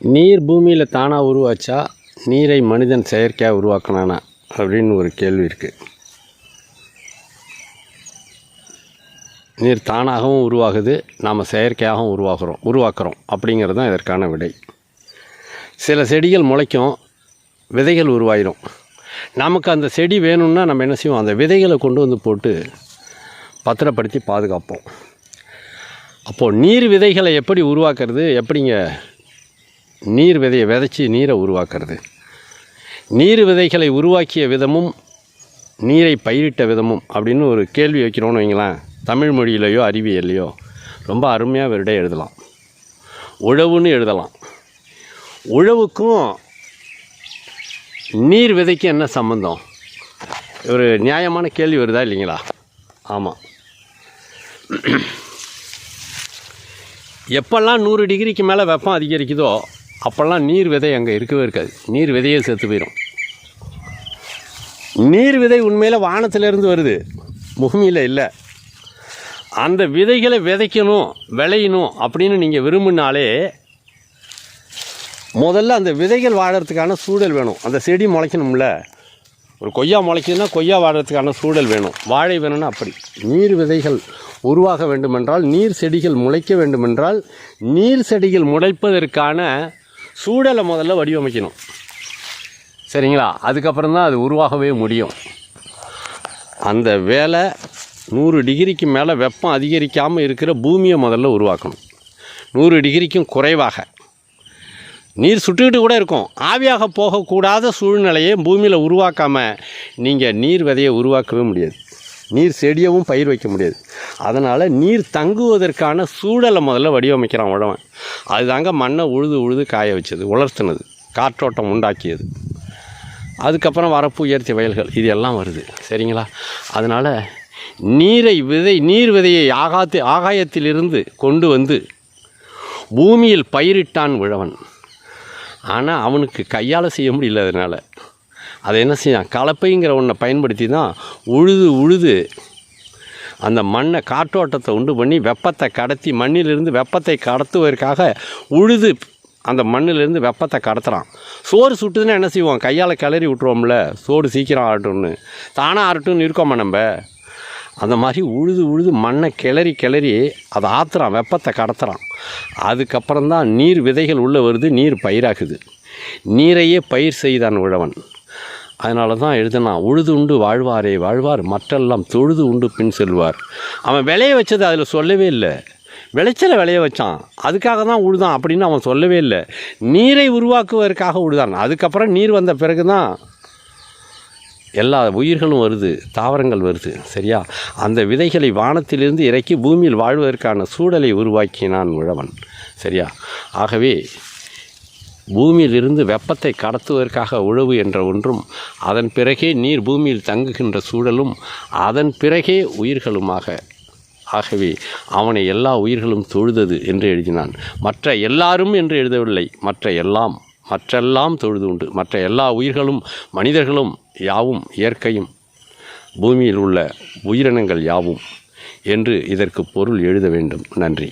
நீர் பூமியில் தானாக உருவாச்சா? நீரை மனிதன் செயற்கையாக உருவாக்கினானா? அப்படின்னு ஒரு கேள்வி இருக்குது நீர் தானாகவும் உருவாகுது நாம் செயற்கையாகவும் உருவாகிறோம் உருவாக்குறோம் அப்படிங்கிறது தான் இதற்கான விடை. சில செடிகள் முளைக்கும் விதைகள் உருவாயிரும். நமக்கு அந்த செடி வேணும்னா நம்ம என்ன செய்வோம்? அந்த விதைகளை கொண்டு வந்து போட்டு பத்திரப்படுத்தி பாதுகாப்போம். அப்போது நீர் விதைகளை எப்படி உருவாக்குறது? எப்படிங்க நீர் விதையை விதைச்சி நீரை உருவாக்குறது. நீர் விதைகளை உருவாக்கிய விதமும் நீரை பயிரிட்ட விதமும் அப்படின்னு ஒரு கேள்வி வைக்கிறோன்னு வைங்களேன். தமிழ் மொழியிலையோ அறிவியல்லையோ ரொம்ப அருமையாக விட எழுதலாம். உழவுன்னு எழுதலாம். உழவுக்கும் நீர் விதைக்கு என்ன சம்மந்தம் ஒரு நியாயமான கேள்வி வருதா இல்லைங்களா? ஆமாம் எப்பெல்லாம் நூறு டிகிரிக்கு மேலே வெப்பம் அதிகரிக்குதோ அப்போல்லாம் நீர் விதை அங்கே இருக்கவே இருக்காது. நீர் விதையே செத்து போயிடும் நீர் விதை உண்மையில் வானத்திலேருந்து வருது. பூமியில் இல்லை. அந்த விதைகளை விதைக்கணும் விளையணும் அப்படின்னு நீங்கள் விரும்பினாலே முதல்ல அந்த விதைகள் வாழறதுக்கான சூழல் வேணும். அந்த செடி முளைக்கணும்ல. ஒரு கொய்யா முளைக்குதுன்னா கொய்யா வாழறதுக்கான சூழல் வேணும். வாழை வேணும்னா அப்படி. நீர் விதைகள் உருவாக வேண்டுமென்றால் நீர் செடிகள் முளைக்க வேண்டுமென்றால் நீர் செடிகள் முளைப்பதற்கான சூழலை முதல்ல வடிவமைக்கணும். சரிங்களா? அதுக்கப்புறம் தான் அது உருவாகவே முடியும். அந்த வேலை நூறு டிகிரிக்கு மேலே வெப்பம் அதிகரிக்காமல் இருக்கிற பூமியை முதல்ல உருவாக்கணும். நூறு டிகிரிக்கும் குறைவாக. நீர் சுட்டுக்கிட்டு கூட இருக்கும். ஆவியாக போகக்கூடாத சூழ்நிலையை பூமியில் உருவாக்காமல் நீங்கள் நீர் விதையை உருவாக்கவே முடியாது. நீர் செடியவும் பயிர் வைக்க முடியாது. அதனால் நீர் தங்குவதற்கான சூழலை முதல்ல வடிவமைக்கிறான் உழவன். அதுதாங்க மண்ணை உழுது உழுது காய வச்சது உலர்த்தினது காற்றோட்டம் உண்டாக்கியது. அதுக்கப்புறம் வரப்பு உயர்த்திய வயல்கள் இது எல்லாம் வருது. சரிங்களா? அதனால் நீரை விதை நீர் விதையை ஆகாத்து ஆகாயத்திலிருந்து கொண்டு வந்து பூமியில் பயிரிட்டான் உழவன். ஆனால் அவனுக்கு கையால் செய்ய முடியல அதனால். அதை என்ன செய்யான் கலப்பைங்கிற ஒன்றை பயன்படுத்தி தான் உழுது உழுது அந்த மண்ணை காற்றோட்டத்தை உண்டு பண்ணி வெப்பத்தை கடத்தி மண்ணிலிருந்து வெப்பத்தை கடத்துவதற்காக உழுது அந்த மண்ணிலிருந்து வெப்பத்தை கடத்துகிறான் சோறு சுட்டுதுன்னா என்ன செய்வோம்? கையால் கிளறி விட்ருவோம்ல சோறு சீக்கிரம் ஆகட்டும்னு தானாக ஆகட்டும்னு இருக்கோமா நம்ம? அந்த மாதிரி உழுது உழுது மண்ணை கிளறி கிளறி அதை ஆற்றுறான் வெப்பத்தை கடத்துகிறான் அதுக்கப்புறம் தான் நீர் விதைகள் உள்ளே வருது நீர் பயிராகுது. நீரையே பயிர் செய்தான் உழவன். அதனால தான் எழுதுனான் உழுது உண்டு வாழ்வாரே வாழ்வார் மற்றெல்லாம் தொழுது உண்டு பின் செல்வார். அவன் விளைய வச்சது அதில் சொல்லவே இல்லை. விளைச்சலை விளைய வச்சான். அதுக்காக தான் உழுதான் அப்படின்னு அவன் சொல்லவே இல்லை. நீரை உருவாக்குவதற்காக உழுதான். அதுக்கப்புறம் நீர் வந்த பிறகு தான் எல்லா உயிர்களும் வருது தாவரங்கள் வருது சரியா? அந்த விதைகளை வானத்திலிருந்து இறக்கி பூமியில் வாழ்வதற்கான சூழலை உருவாக்கினான் உழவன் சரியா? ஆகவே பூமியிலிருந்து வெப்பத்தை கடத்துவதற்காக உழவு என்ற ஒன்றும் அதன் பிறகே நீர் பூமியில் தங்குகின்ற சூழலும் அதன் பிறகே உயிர்களுமாக. ஆகவே அவனை எல்லா உயிர்களும் தொழுதது என்று எழுதினான். மற்ற எல்லாரும் என்று எழுதவில்லை. மற்ற எல்லாம் மற்றெல்லாம் தொழுது உண்டு. மற்ற எல்லா உயிர்களும் மனிதர்களும் யாவும் இயற்கையும். பூமியில் உள்ள உயிரினங்கள் யாவும்? என்று இதற்கு பொருள் எழுத வேண்டும். நன்றி.